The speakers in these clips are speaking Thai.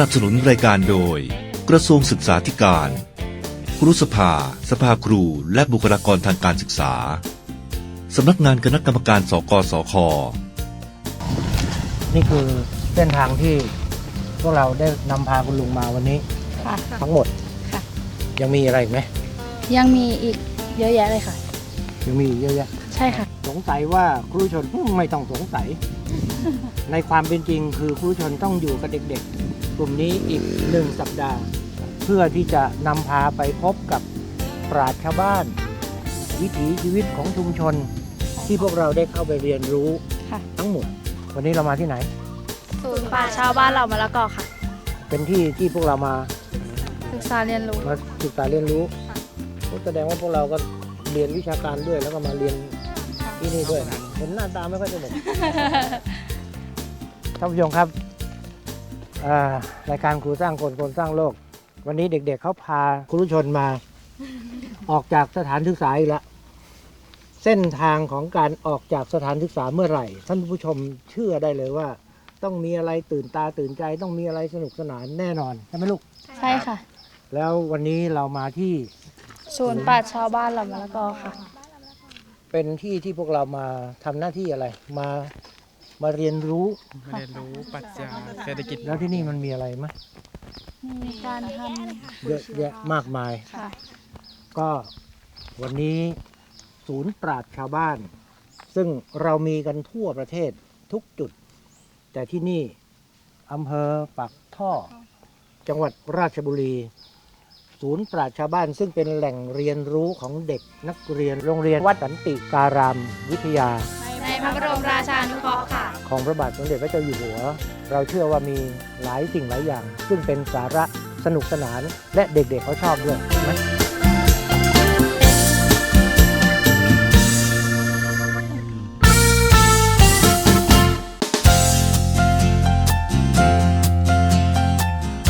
นับสนุนรายการโดย กระทรวงศึกษาธิการ ครุสภา สภาครู และบุคลากรทางการศึกษา สำนักงานคณะกรรมการสกสค นี่คือเส้นทางที่พวกเราได้นำพาคุณลุงมาวันนี้ ค่ะทั้งหมดค่ะ ยังมีอะไรอีกไหมยังมีอีกเยอะแยะเลยค่ะ ยังมีอีกเยอะแยะ ใช่ค่ะ สงสัยว่าครูชนอืมไม่ต้องสงสัย ในความเป็นจริงคือครูชนต้องอยู่กับเด็กๆ กลุ่มนี้อีกหนึ่งสัปดาห์ เพื่อที่จะนำพาไปพบกับปราชญ์ชาวบ้าน วิถีชีวิตของชุมชน ที่พวกเราได้เข้าไปเรียนรู้ค่ะ ทั้งหมด วันนี้เรามาที่ไหน ศูนย์ป่าชาวบ้านเรามาละกอค่ะ เป็นที่ที่พวกเรามาศึกษาเรียนรู้ มาศึกษาเรียนรู้แสดงว่าพวกเราก็เรียนวิชาการด้วยแล้วก็มาเรียนที่นี่ด้วยเห็นหน้าตาไม่ค่อยสนุก ท่านผู้ชมครับอ่า รายการครูสร้างคนคนสร้างโลก วันนี้เด็กๆเขาพาครูชนมา ออกจากสถานศึกษาอีกแล้วเส้นทางของการออกจากสถานศึกษาเมื่อไหร่ ท่านผู้ชมเชื่อได้เลยว่า ต้องมีอะไรตื่นตาตื่นใจ ต้องมีอะไรสนุกสนานแน่นอนใช่ไหมลูก ใช่ค่ะ แล้ววันนี้เรามาที่ศูนย์ป่าชาวบ้านเรามาละกอค่ะ เป็นที่ที่พวกเรามาทำหน้าที่อะไรมา มาเรียนรู้ มาเรียนรู้ปรัชญาเศรษฐกิจแล้วที่นี่มันมีอะไรไหมมีการทเยอะแยะมากมายำค่ะ ก็วันนี้ศูนย์ปราชญ์ชาวบ้าน ซึ่งเรามีกันทั่วประเทศทุกจุด แต่ที่นี่อำเภอปากท่อ จังหวัดราชบุรี ศูนย์ปราชญ์ชาวบ้าน ซึ่งเป็นแหล่งเรียนรู้ของเด็กนักเรียนโรงเรียนวัดสันติการามวิทยา ในพระบรมราชานุเคราะห์ค่ะ ของพระบาทสมเด็จพระเจ้าอยู่หัว เราเชื่อว่ามีหลายสิ่งหลายอย่าง ซึ่งเป็นสาระสนุกสนานและเด็กๆเขาชอบด้วยไหม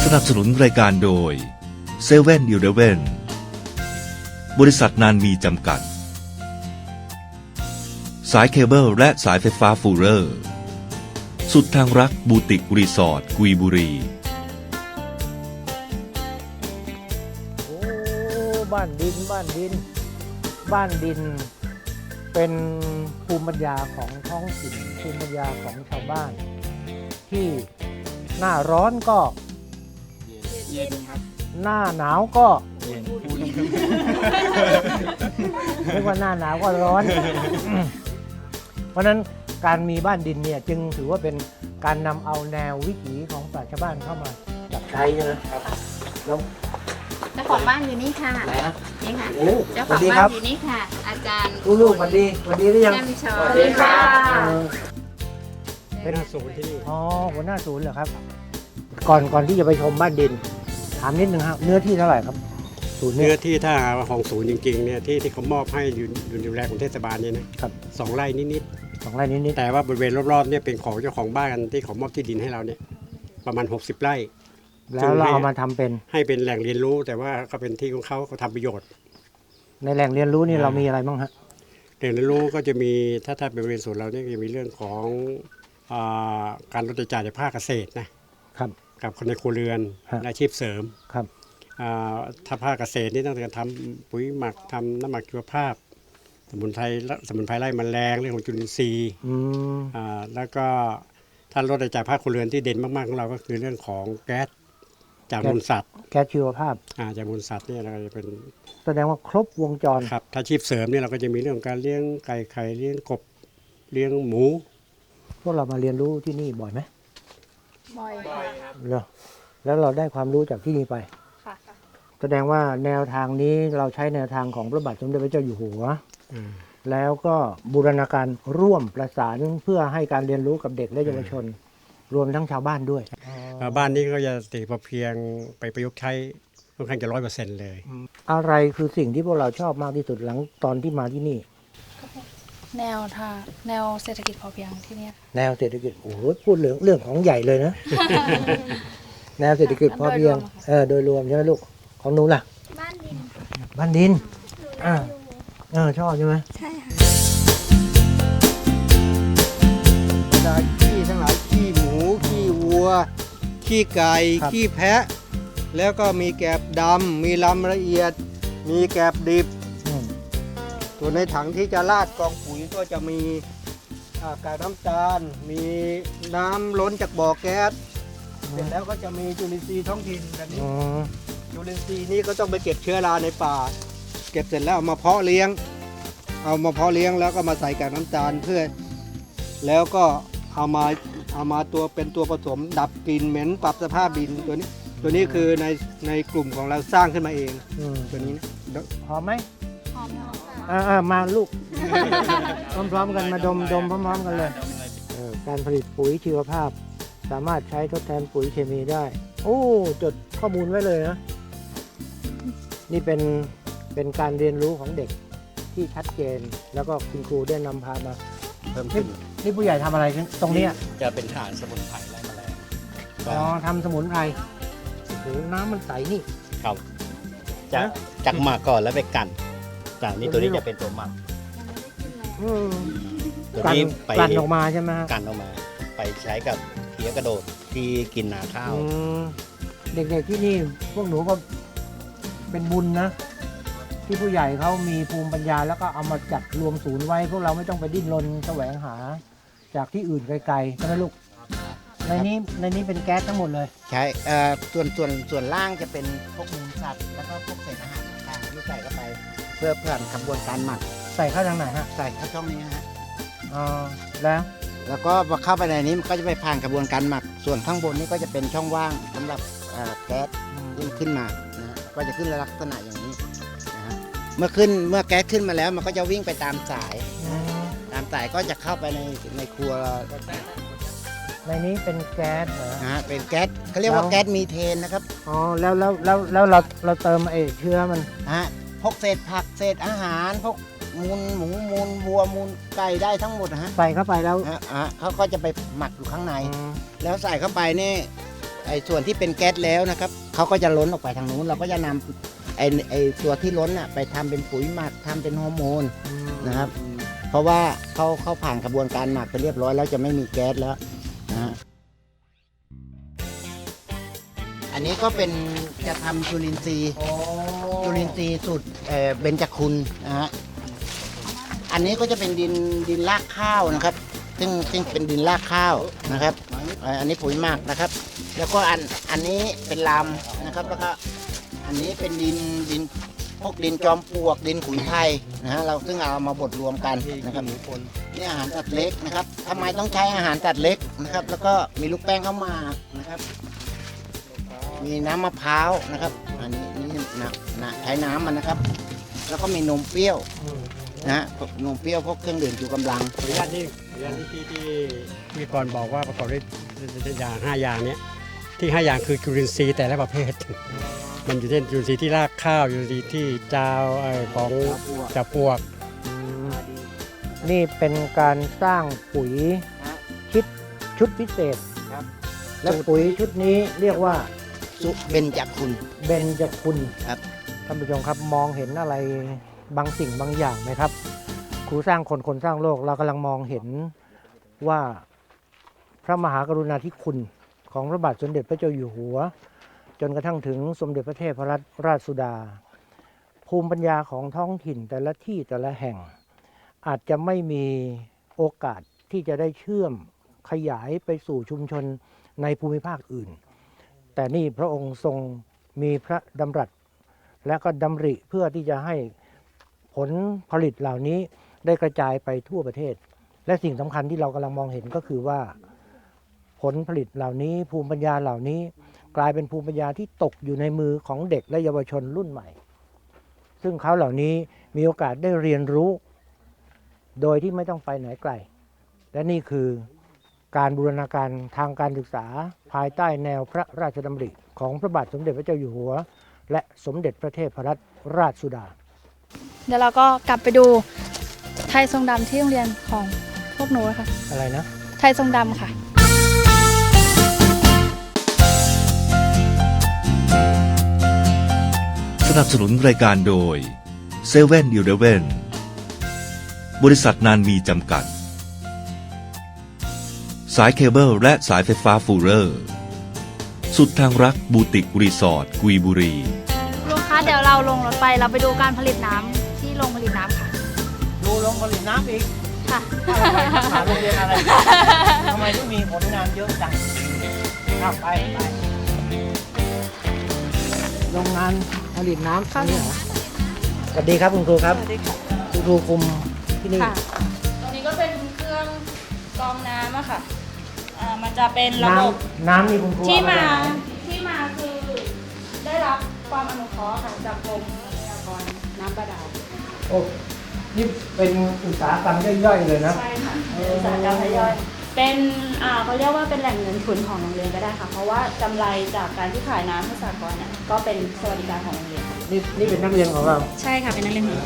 สนับสนุนรายการโดยเซเว่นอีเลเวนบริษัทนานมีจำกัด สายเคเบิลและสายไฟฟ้าฟูเรอร์ สุดทางรักบูติกรีสอร์ทกุยบุรี โอ้บ้านดินบ้านดิน บ้านดิน เป็นภูมิปัญญาของท้องถิ่นภูมิปัญญาของชาวบ้าน ที่หน้าร้อนก็เย็นครับหน้าหนาวก็เย็นเรียกว่าหน้าหนาวก็ร้อน เพราะฉะนั้น การมีบ้านดินเนี่ยจึงถือว่าเป็นการนำเอาแนววิถีของปราชญ์ชาวบ้านเข้ามาจับใช้ใช่ไหมครับแล้วเจ้าของบ้านอยู่นี่ค่ะ ไหนนะนี่ค่ะ โอ้เจ้าสขอวังสดีคบ้ารันบอยู่นี่ค่ะ อาจารย์ลูกๆสวัสดีสวัสดีหรือยัง แก้มชอสวัสดีค่ะ เออเป็น ศูนย์ที่นี่อ๋อหัวหน้าศูนย์เหรอครับ ก่อนก่อนที่จะไปชมบ้านดิน ถามนิดนึงครับเนื้อที่เท่าไหร่ครับ ศูนย์เนี่เนื้อย ที่ถ้าหาของศูนย์จริงๆเนี่ยที่ที่เขามอบให้อยู่อยู่ดูแลของเทศบาลเนี่ยนะครับ สองไร่นิด สองไร่นิดนิดๆแต่ว่าบริเวณรอบๆเนี่ยเป็นของเจ้าของบ้านที่เขามอบที่ดินให้เราเนี่ยประมาณ 60 ไร่ แล้วเราเอามาทำเป็น ให้เป็นแหล่งเรียนรู้ แต่ว่าก็เป็นที่ของเขาเขาทำประโยชน์ในแหล่งเรียนรู้นี่อ่าเรามีอะไรบ้างฮะ แหล่งเรียนรู้ก็จะมีถ้าถ้าเป็นบริเวณศูนย์เราเนี่ยก็จะมีเรื่องของอ่าการลดรายจ่ายในภาคเกษตรนะครับ กับคนในครัวเรือนฮะ และอาชีพเสริมครับ อ่าถ้าภาคเกษตรนี่ต้องการทำปุ๋ยหมักทำน้ำหมักชีวภาพส มุนไพรสมุนไพรไล่แมลงเรื่องของจุลินทรีย์อืมอ่าแล้วก็ถ้าลดรายจ่ายภาคครัวเรือนที่เด่นมากๆของเราก็คือเรื่องของแก๊สจากมูลสัตว์แก๊สชีวภาพอ่าจากมูลสัตว์เนี่ยเราจะเป็นแสดงว่าครบวงจรครับถ้าอาชีพเสริมเนี่ยเราก็จะมีเรื่องของการเลี้ยงไก่ไข่เลี้ยงกบเลี้ยงหมู พวกเรามาเรียนรู้ที่นี่บ่อยไหมบ่อยค่ะเหรอแล้วเราได้ความรู้จากที่นี่ไปค่ะแสดงว่าแนวทางนี้เราใช้แนวทางของพระบาทสมเด็จพระเจ้าอยู่หัวอ่า แล้วก็บูรณาการร่วมประสานเพื่อให้การเรียนรู้กับเด็กและเยาวชน รวมทั้งชาวบ้านด้วยเอ่อบ้านนี้ก็จะติพอเพียงไปประยุกต์ใช้ค่อนข้างจะร้อยเปอร์เซ็นต์เลย อะไรคือสิ่งที่พวกเราชอบมากที่สุดหลังตอนที่มาที่นี่ แนวทางแนวเศรษฐกิจพอเพียงที่เนี่ยแนวเศรษฐกิจโอ้โหพูดเรื่องเรื่องของใหญ่เลยนะ แนวเศรษฐกิจพอเพียงโดยรวมค่ะเออโดยรวมใช่ไหมลูกของหนูล่ะ บ้านดินบ้านดินอ่า เออชอบใช่ไหมใช่ค่ะบรรดาขี้ทั้งหลายขี้หมู ขี้วัว ขี้ไก่ขี้แพะ แล้วก็มีแกบดำมีลำละเอียด มีแกบดิบ อืมส่วนในถังที่จะราดกองปุ๋ยก็จะมีอ่ากากน้ำตาล มีน้ำล้นจากบ่อแก๊ส เสร็จแล้วก็จะมีจุลินทรีย์ท้องถิ่นแบบนี้ อ๋อจุลินทรีย์นี้ก็ต้องไปเก็บเชื้อราในป่า เก็บเสร็จแล้วเอามาเพาะเลี้ยง เอามาเพาะเลี้ยงแล้วก็มาใส่กากน้ำตาลเพื่อ แล้วก็เอามาเอามาตัวเป็นตัวผสมดับกลิ่นเหม็นปรับสภาพดินตัวนี้ ตัวนี้คือในในกลุ่มของเราสร้างขึ้นมาเองอืมตัวนี้นะหอมไหมหอมค่ะอ่าอ่ามาลูก พร้อมๆกันมาดมดมพร้อมๆกันเลยเออการผลิตปุ๋ยชีวภาพ สามารถใช้ทดแทนปุ๋ยเคมีได้ โอ้ จดข้อมูลไว้เลยนะ นี่เป็น เป็นการเรียนรู้ของเด็กที่ชัดเจน แล้วก็คุณครูได้นำพามาเพิ่มนี่ขึ้นนี่ผู้ใหญ่ทำอะไรตรงเนี้ยจะเป็นฐานสมุนไพรไล่แมลงอ๋อทำสมุนไพรโอ้โหน้ำมันใสนี่ ครับจะฮะจักหมักก่อนแล้วไปกันจากนี้ตัตัววนี้นี้จะเป็นตัวหมักอืมตัวกลั่นนี้ไปกลั่นออกมาใช่ไหมฮะกันออกมา ไปใช้กับเพี้ยกระโดดที่กินนาข้าว อืมเด็กๆที่นี่พวกหนูก็เป็นบุญนะ ที่ผู้ใหญ่เขามีภูมิปัญญา แล้วก็เอามาจัดรวมศูนย์ไว้ พวกเราไม่ต้องไปดิ้นรนแสวงหา จากที่อื่นไกลๆใช่ไหมลูกในนี้ในนี้เป็นแก๊สทั้งหมดเลย ใช่เอ่อส่วนส่วนส่วนล่างจะเป็นพวกมูลสัตว์ แล้วก็พวกเศษอาหารต่างๆที่ใส่เข้าไป เพื่อผ่านกระบวนการหมักใส่เข้าทางไหนฮะใส่เข้าช่องนี้นะฮะอ๋อแล้วแล้วก็พอเข้าไปในนี้มันก็จะไปผ่านกระบวนการหมัก ส่วนข้างบนนี้ก็จะเป็นช่องว่างสำหรับเอ่อแก๊สที่ขึ้นมานะฮะก็จะขึ้นลักษณะอย่างนี้นะฮะ เมื่อขึ้นเมื่อแก๊สขึ้นมาแล้ว มันก็จะวิ่งไปตามสายอืมตามสายก็จะเข้าไปในในครัวในนี้เป็นแก๊สเหรอ นะฮะเป็นแก๊สเขาเรียกว่าแล้ว แก๊สมีเทนนะครับอ๋อ แล้วแล้วแล้วแล้วเราเราเติมไอ้เชื้อมัน ฮะพวกเศษผักเศษอาหารพวกมูลหมูมูลวัวมูลไก่ได้ทั้งหมดนะฮะใส่เข้าไปแล้วฮะฮะเขาก็จะไปหมักอยู่ข้างใน อืมแล้วใส่เข้าไปนี่ไอ้ส่วนที่เป็นแก๊สแล้วนะครับเขาก็จะล้นออกไปทางนู้น เราก็จะนำ ไอ้ไอ้ตัวที่ล้นน่ะไปทำเป็นปุ๋ยหมักทำเป็นฮอร์โมน นะครับ เพราะว่าเขาเขาผ่านกระบวนการหมักไปเรียบร้อยแล้วจะไม่มีแก๊สแล้วนะฮะอันนี้ก็เป็นจะทำจุลินทรีย์ จุลินทรีย์สูตรเอ่อเบญจคุณนะฮะ อันนี้ก็จะเป็นดินดินรากข้าวนะครับ ซึ่งซึ่งเป็นดินรากข้าวนะครับเอ่ออันนี้ปุ๋ยหมักนะครับ แล้วก็อันอันนี้เป็นลำนะครับ แล้วก็อั นนี้เป็นดินดินพวกดินจอมปลวกดินขุยไทยนะฮะเราซึ่งเอามาบดรวมกันนะครับนี่อาหารสัตว์เล็กนะครับทำไมต้องใช้อาหารสัตว์เล็กนะครับ แล้วก็มีลูกแป้งเข้ามานะครับ มีน้ำมะพร้าวนะครับ อันนี้นี่นะนะใช้น้ำมันนะครับ แล้วก็มีนมเปรี้ยวนะฮะนมเปรี้ยวพวกเครื่องดื่มชูกำลังขออนุญาตที่ขออนุญาตที่ที่ที่มีก่อนบอกว่าประกอบด้วยยาห้าอย่างเนี้ย ที่ห้าอย่างคือจุลินทรีย์แต่ละประเภท มันอยู่เช่นจุลินทรีย์ที่รากข้าวจุลินทรีย์ที่จาวเอ่อของจับปลวก นี่เป็นการสร้างปุ๋ยฮะชิดชุดพิเศษครับและปุ๋ยชุดนี้เรียกว่าสุเบญจคุณเบญจคุณครับท่านผู้ชมครับมองเห็นอะไรบางสิ่งบางอย่างไหมครับ ครูสร้างคนคนสร้างโลกเรากำลังมองเห็นว่าพระมหากรุณาธิคุณ ของพระบาทสมเด็จพระเจ้าอยู่หัว จนกระทั่งถึงสมเด็จพระเทพรัตนราชสุดา ภูมิปัญญาของท้องถิ่นแต่ละที่แต่ละแห่ง อาจจะไม่มีโอกาสที่จะได้เชื่อมขยายไปสู่ชุมชนในภูมิภาคอื่น แต่นี่พระองค์ทรงมีพระดำรัส และก็ดำริเพื่อที่จะให้ผลผลิตเหล่านี้ได้กระจายไปทั่วประเทศ และสิ่งสำคัญที่เรากำลังมองเห็นก็คือว่า ผลผลิตเหล่านี้ภูมิปัญญาเหล่านี้ กลายเป็นภูมิปัญญาที่ตกอยู่ในมือของเด็กและเยาวชนรุ่นใหม่ ซึ่งเขาเหล่านี้มีโอกาสได้เรียนรู้ โดยที่ไม่ต้องไปไหนไกล และนี่คือการบูรณาการทางการศึกษา ภายใต้แนวพระราชดำริ ของพระบาทสมเด็จพระเจ้าอยู่หัว และสมเด็จพระเทพรัตนราชสุดา เดี๋ยวเราก็กลับไปดูไทยทรงดำที่โรงเรียนของพวกหนูนะคะอะไรนะ ไทยทรงดำค่ะ นับสนุนรายการโดย7 e เ e ่ e อเบริษัทนานมีจำกัด สายเคเบิลและสายไฟฟ้าฟูเรอร์ สุดทางรักบูติกรีสอร์ทกุยบุรี ลุงคะเดี๋ยวเราลงรถไปเราไปดูการผลิตน้ำที่โรงผลิตน้ำค่ะ ดูลงผลิตน้ำอีกค่ะ หาโรงเรียนอะไรทำไมต้องมีผลงานเยอะจังเอาไปไปโรงงาน ผลิตน้ำค่ะนี่เหรอสวัสดีครับคุณครูครับคุณครูคุมที่นี่ ค่ะตรงนี้ก็เป็นเครื่องกรองน้ำอะค่ะอ่ามันจะเป็นระน้บบำน้ำนี่คุณครูที่เอมาจกไหนที่มาคือได้รับความอนุเคราะห์ค่ะจากกรมทรัพยากรน้ำบาดาลโอ้นี่เป็นอุตสาหกรรมย่อยๆเลยนะ ใช่ค่ะเป็นอุตสาหกรรมทยอย เป็นอ่าเขาเรียกว่าเป็นแหล่งเงินทุนของโรงเรียนก็ได้ค่ะ เพราะว่ากำไรจากการที่ขายน้ำให้สากรณ์เนี่ยก็เป็นสวัสดิการของโรงเรียนค่ะนี่นี่เป็นนักเรียนของเรา ใช่ค่ะเป็นนักเรียนของ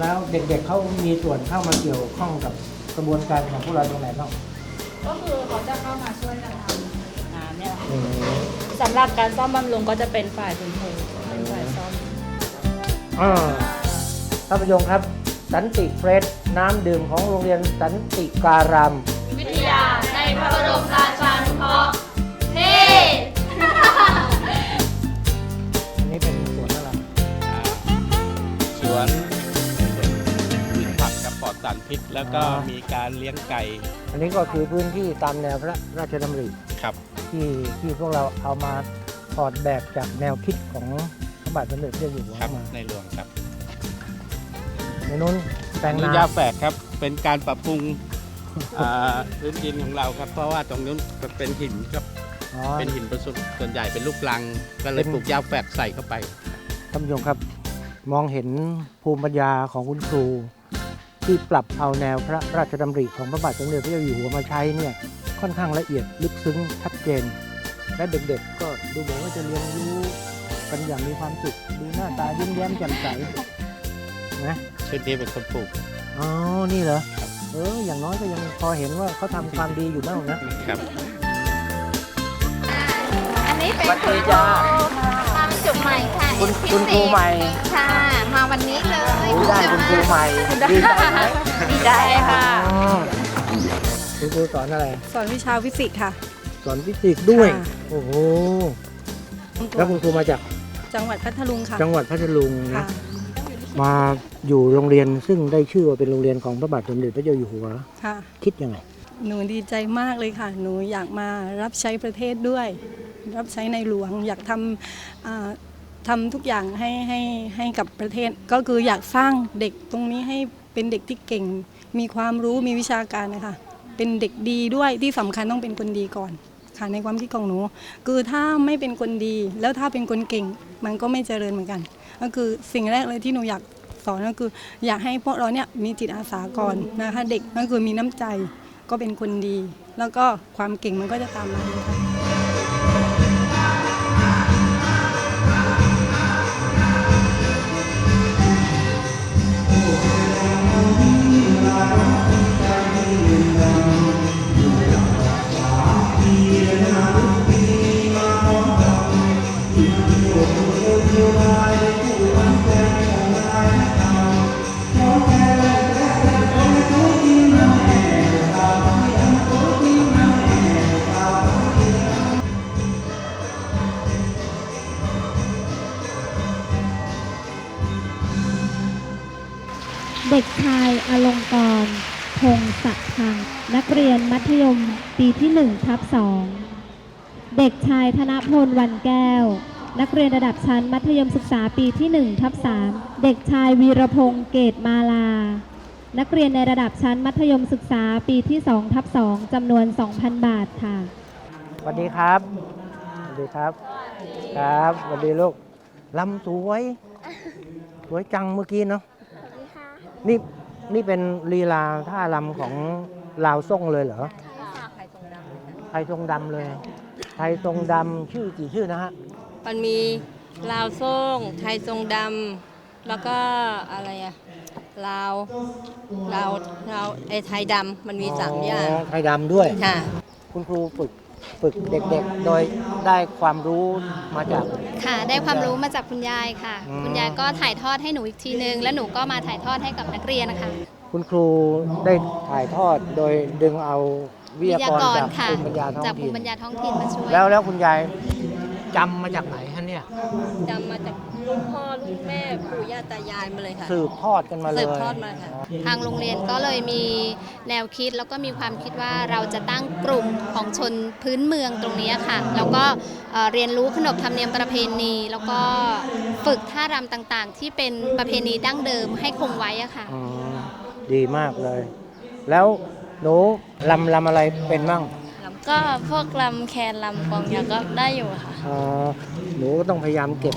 แล้วเด็กๆเขามีส่วนเข้ามาเกี่ยวข้องกับกระบวนการของพวกเราตรงไหนบ้างก็คือเขาจะเข้ามาช่วยกันทำน้ำเนี่ยแหละค่ะอืมสำหรับการซ่อมบำรุงก็จะเป็นฝ่ายพื้นเพเป็นฝ่ายซ่อม อ่าท่านผู้ชมครับ สันติเฟรชน้ำดื่มของโรงเรียนสันติการาม วิทยาในพระบรมราชานุเคราะห์เท่อันนี้เป็นสวนอะไรสวนพืชผักกับปลอดสารพิษ แล้วก็มีการเลี้ยงไก่อันนี้ก็คือพื้นที่ตามแนวพระราชดำริครับ ที่ที่พวกเราเอามาถอดแบบจากแนวคิดของพระบาทสมเด็จพระเจ้าอยู่หัวครับมาในหลวงครับ ในนู้นแปลงนี่นายาแฝกครับ เป็นการปรับปรุงอ่าพื้นดินของเราครับ เพราะว่าตรงนู้นเป็นหินครับอ๋อ เป็นหินประสุส่วนใหญ่เป็นลูกลัง ก็เลยเป็น ปลูกยาแฝกใส่เข้าไป ท่านผู้ชมครับ มองเห็นภูมิปัญญาของคุณครู ที่ปรับเอาแนวพระราชดำริของพระบาทสมเด็จพระเจ้าอยู่หัวมาใช้เนี่ยค่อนข้างละเอียดลึกซึ้งชัดเจน และเด็กๆก็ดูเหมือนว่าจะเรียนรู้กันอย่างมีความสุขดูหน้าตายิ้มแย้มแจ่มใส นะชุดนี้เป็นคนปลูก อ๋อ นี่เหรอ เออ อย่างน้อยก็ยังพอเห็นว่าเขาทำความดีอยู่บ้างนะ ครับ อันนี้เป็นสวัสคุดีณครูจ้าตามจุดใหม่ค่ะคุณพิเศษคุณครูใหม่ ค่ะ มาวันนี้เลยรู้ได้คุณครูใหม่ดีใจไหมดีใจค่ะ อ๋อคุณครูสอนอะไร สอนวิชาฟิสิกส์ค่ะ สอนฟิสิกส์ด้วย ค่ะ โอ้โห แล้วคุณครูมาจากจังหวัดพัทลุงค่ะจังหวัดพัทลุงค่ะ นะ มาอยู่โรงเรียนซึ่งได้ชื่อว่าเป็นโรงเรียนของพระบาทสมเด็จพระเจ้าอยู่หัว ค่ะ คิดยังไง หนูดีใจมากเลยค่ะ หนูอยากมารับใช้ประเทศด้วย รับใช้ในหลวง อยากทำอ่าทำทุกอย่างให้ให้ให้กับประเทศ ก็คืออยากสร้างเด็กตรงนี้ให้เป็นเด็กที่เก่ง มีความรู้ มีวิชาการนะคะ เป็นเด็กดีด้วยที่สำคัญต้องเป็นคนดีก่อนค่ะในความคิดของหนู คือถ้าไม่เป็นคนดี แล้วถ้าเป็นคนเก่ง มันก็ไม่เจริญเหมือนกัน ก็คือสิ่งแรกเลยที่หนูอยากสอนก็คือ อยากให้พวกเราเนี่ยมีจิตอาสาก่อนนะคะเด็กก็คือมีน้ำใจก็เป็นคนดี แล้วก็ความเก่งมันก็จะตามมานะคะ เด็กชายธนพลวันแก้ว นักเรียนระดับชั้นมัธยมศึกษาปีที่1ทับ3เด็กชายวีรพงษ์เกตมาลา นักเรียนในระดับชั้นมัธยมศึกษาปีที่2ทับ2จำนวน 2,000 บาทค่ะสวัสดีครับสวัสดีครับ ครับสวัสดีลูกลำสวย สวยจังเมื่อกี้เนาะนี่นี่เป็นลีลาท่ารำของลาวส่งเลยเหรอไทยทรงดำเลย ไทยทรงดำชื่อกี่ชื่อนะฮะ มันมีลาวโซ่งไทยทรงดำแล้วก็อะไรอะลาวลาวลาวไอไทยดำมันมีสามอย่างไทยดำด้วย ค่ะ คุณครูฝึกฝึกเด็กๆ โดยได้ความรู้มาจาก ค่ะ ได้ความรู้มาจากคุณยายค่ะ อืม คุณยายก็ถ่ายทอดให้หนูอีกทีนึง แล้วหนูก็มาถ่ายทอดให้กับนักเรียนนะคะ คุณครูได้ถ่ายทอดโดยดึงเอา วิทยากรจากค่ะภูมิปัญญาท้องจากภูถิ่นมิปัญญาท้องถิ่นมาช่วยแล้วแล้วคุณยายจำมาจากไหนฮะเนี่ย จำมาจากรุ่นพ่อรุ่นแม่ปู่ย่าตายายมาเลยค่ะสืบทอดกันมาเลยสืบทอดมาค่ะ ทางโรงเรียนก็เลยมีแนวคิดแล้วก็มีความคิดว่าเราจะตั้งกลุ่มของชนพื้นเมืองตรงนี้ค่ะ แล้วก็เอ่อเรียนรู้ขนบธรรมเนียมประเพณี แล้วก็ฝึกท่ารำต่างๆ ที่เป็นประเพณีดั้งเดิมให้คงไว้อะค่ะ อืมดีมากเลย แล้ว หนูลำลำอะไรเป็นมั่งก็พวกลำแคนลำกลองยาวก็ได้อยู่ค่ะ อ๋อหนูก็ต้องพยายามเก็บ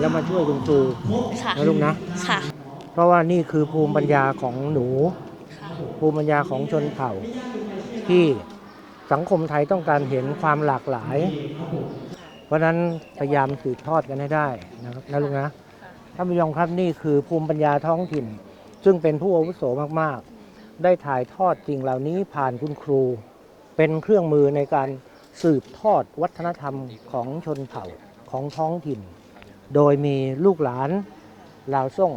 แล้วมาช่วยคุณครูค่ะนะลูกนะ ค่ะ เพราะว่านี่คือภูมิปัญญาของหนู ภูมิปัญญาของชนเผ่า ที่สังคมไทยต้องการเห็นความหลากหลาย เพราะฉะนั้นพยายามสืบทอดกันให้ได้นะครับนะลูกนะท่านผู้ชมครับนี่คือภูมิปัญญาท้องถิ่น ซึ่งเป็นผู้อาวุโสมากๆ ได้ถ่ายทอดสิ่งเหล่านี้ผ่านคุณครู เป็นเครื่องมือในการสืบทอดวัฒนธรรมของชนเผ่าของท้องถิ่น โดยมีลูกหลานลาวส่ง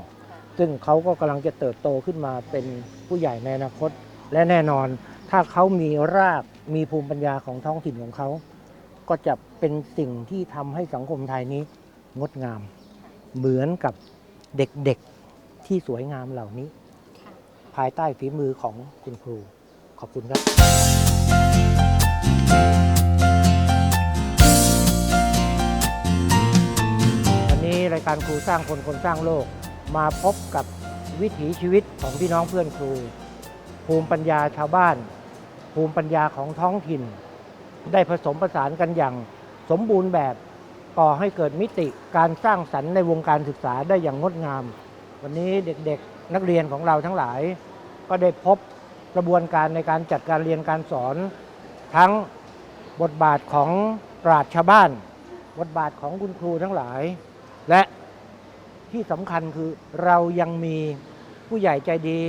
ซึ่งเขาก็กำลังจะเติบโตขึ้นมาเป็นผู้ใหญ่ในอนาคต และแน่นอนถ้าเขามีรากมีภูมิปัญญาของท้องถิ่นของเขา ก็จะเป็นสิ่งที่ทำให้สังคมไทยนี้งดงาม เหมือนกับเด็กๆที่สวยงามเหล่านี้ายใต้ฝีมือของคุณครู ขอบคุณครับวันนี้รายการครูสร้างคนคนสร้างโลก มาพบกับวิถีชีวิตของพี่น้องเพื่อนครู ภูมิปัญญาชาวบ้าน ภูมิปัญญาของท้องถิ่น ได้ผสมผสานกันอย่างสมบูรณ์แบบก่อให้เกิดมิติการสร้างสรรค์ในวงการศึกษาได้อย่างงดงาม วันนี้เด็กๆนักเรียนของเราทั้งหลาย ก็ได้พบกระบวนการในการจัดการเรียนการสอน ทั้งบทบาทของปราชญ์ชาวบ้าน บทบาทของคุณครูทั้งหลาย และที่สำคัญคือเรายังมีผู้ใหญ่ใจดี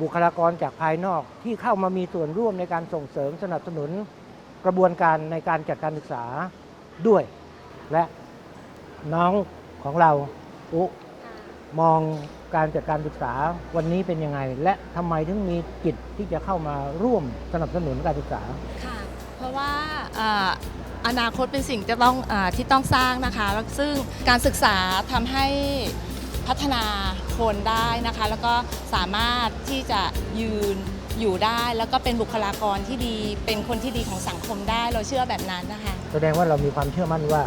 บุคลากรจากภายนอก ที่เข้ามามีส่วนร่วมในการส่งเสริมสนับสนุนกระบวนการในการจัดการศึกษาด้วย และน้องของเราอุ มองการจัดการศึกษาวันนี้เป็นยังไง และทำไมถึงมีจิตที่จะเข้ามาร่วมสนับสนุนการศึกษาค่ะเพราะว่าเอ่ออนาคตเป็นสิ่งจะต้องอาที่ต้องสร้างนะคะแล้วซึ่งการศึกษาทำให้พัฒนาคนได้นะคะ แล้วก็สามารถที่จะยืนอยู่ได้แล้วก็เป็นบุคลากรที่ดี เป็นคนที่ดีของสังคมได้เราเชื่อแบบนั้นนะคะ แสดงว่าเรามีความเชื่อมั่นว่า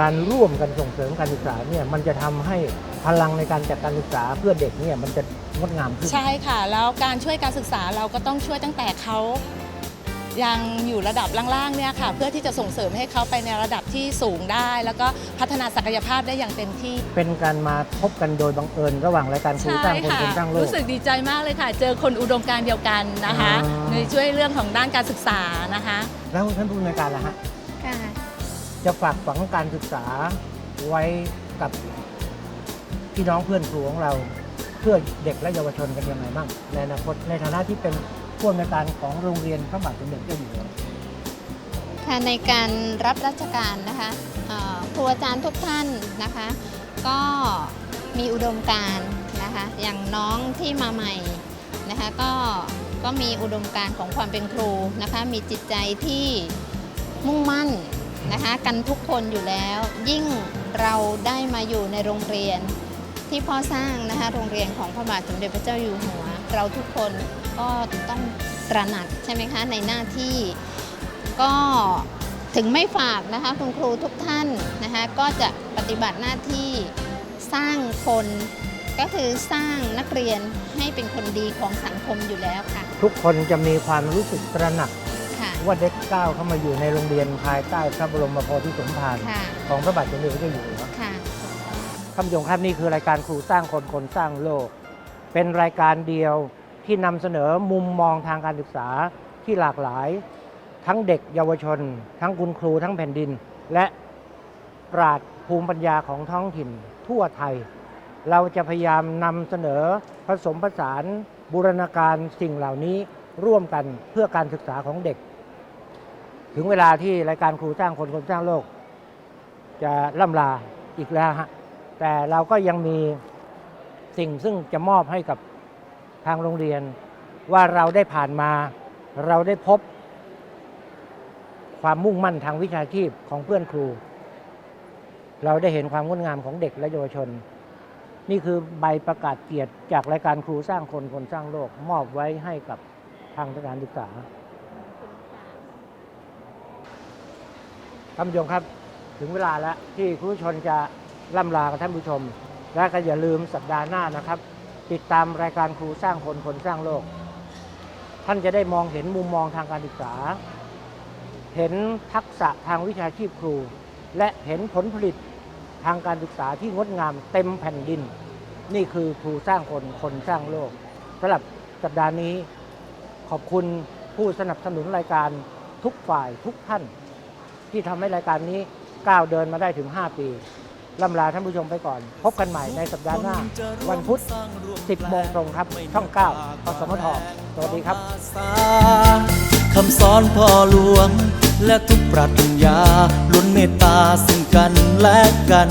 การร่วมกันส่งเสริมการศึกษาเนี่ยมันจะทำให้ พลังในการจัดการศึกษาเพื่อเด็กเนี่ยมันจะงดงามขึ้น ใช่ค่ะ แล้วการช่วยการศึกษาเราก็ต้องช่วยตั้งแต่เขายังอยู่ระดับล่างๆเนี่ยค่ะ เพื่อที่จะส่งเสริมให้เขาไปในระดับที่สูงได้ แล้วก็พัฒนาศักยภาพได้อย่างเต็มที่ เป็นการมาพบกันโดยบังเอิญระหว่างรายการครูสร้างคนคนสร้างโลก รู้สึกดีใจมากเลยค่ะ เจอคนอุดมการณ์เดียวกันนะคะอ๋อในช่วยเรื่องของด้านการศึกษานะคะ แล้วท่านผู้อำนวยการล่ะฮะ ค่ะ จะฝากฝังการศึกษาไว้กับ พี่น้องเพื่อนครูของเรา เพื่อเด็กและเยาวชนกันยังไงบ้างในอนาคตในฐานะที่เป็นผู้อำนวยการของโรงเรียนพระบาทสมเด็จเจ้าอยู่หัวค่ะในการรับราชการนะคะครูอาจารย์ทุกท่านนะคะ ก็มีอุดมการนะคะ อย่างน้องที่มาใหม่นะคะก็ก็มีอุดมการของความเป็นครูนะคะ มีจิตใจที่มุ่งมั่นนะคะ กันทุกคนอยู่แล้ว ยิ่งเราได้มาอยู่ในโรงเรียน ที่พ่อสร้างนะคะโรงเรียนของพระบาทสมเด็จพระเจ้าอยู่หัว เราทุกคนก็ต้องตระหนักใช่ไหมคะในหน้าที่ก็ถึงไม่ฝากนะคะคุณครูทุกท่านนะคะก็จะปฏิบัติหน้าที่สร้างคนก็คือสร้างนักเรียนให้เป็นคนดีของสังคมอยู่แล้วค่ะ ทุกคนจะมีความรู้สึกตระหนักค่ะว่าเด็กก้าวเข้ามาอยู่ในโรงเรียนภายใต้พระบรมโพธิสมภารค่ะของพระบาทสมเด็จพระเจ้าอยู่หัวค่ะ ท่านผู้ชมครับนี่คือรายการครูสร้างคนคนสร้างโลก เป็นรายการเดียวที่นำเสนอมุมมองทางการศึกษาที่หลากหลาย ทั้งเด็กเยาวชน ทั้งคุณครูทั้งแผ่นดิน และปราดภูมิปัญญาของท้องถิ่นทั่วไทย เราจะพยายามนำเสนอผสมผสานบูรณาการสิ่งเหล่านี้ร่วมกันเพื่อการศึกษาของเด็ก ถึงเวลาที่รายการครูสร้างคนคนสร้างโลก จะล่ำลาอีกแล้วฮะ แต่เราก็ยังมีสิ่งซึ่งจะมอบให้กับทางโรงเรียน ว่าเราได้ผ่านมา เราได้พบ ความมุ่งมั่นทางวิชาชีพของเพื่อนครู เราได้เห็นความงดงามของเด็กและเยาวชน นี่คือใบประกาศเกียรติจากรายการครูสร้างคนคนสร้างโลก มอบไว้ให้กับทางสถานศึกษาท่านผู้ชมครับถึงเวลาแล้วที่คุณชมจะ ล่ำลากับท่านผู้ชม และก็อย่าลืมสัปดาห์หน้านะครับ ติดตามรายการครูสร้างคนคนสร้างโลก ท่านจะได้มองเห็นมุมมองทางการศึกษา เห็นทักษะทางวิชาชีพครู และเห็นผลผลิตทางการศึกษาที่งดงามเต็มแผ่นดิน นี่คือครูสร้างคนคนสร้างโลกสำหรับสัปดาห์นี้ขอบคุณผู้สนับสนุนรายการทุกฝ่ายทุกท่าน ที่ทำให้รายการนี้ก้าวเดินมาได้ถึง 5 ปี ล่ำลาท่านผู้ชมไปก่อน พบกันใหม่ในสัปดาห์หน้า วันพุธ 10 โมงตรงครับ ช่อง 9กสมทสวัสดีครับคำสอนพ่อหลวง และทุกปรัชญาล้วนเมตตาซึ่งกันและกัน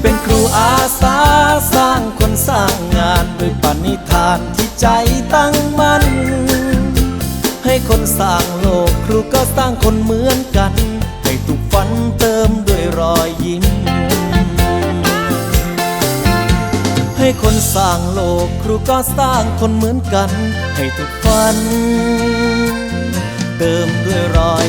เป็นครูอาสาสร้างคนสร้างงานด้วยปณิธานที่ใจตั้งมั่นให้คนสร้างโลกครูก็สร้างคนเหมือนกัน อยยิ้ม ให้คนสร้างโลกครูก็สร้างคนเหมือนกัน ให้ทุกฝัน เติมด้วยรอย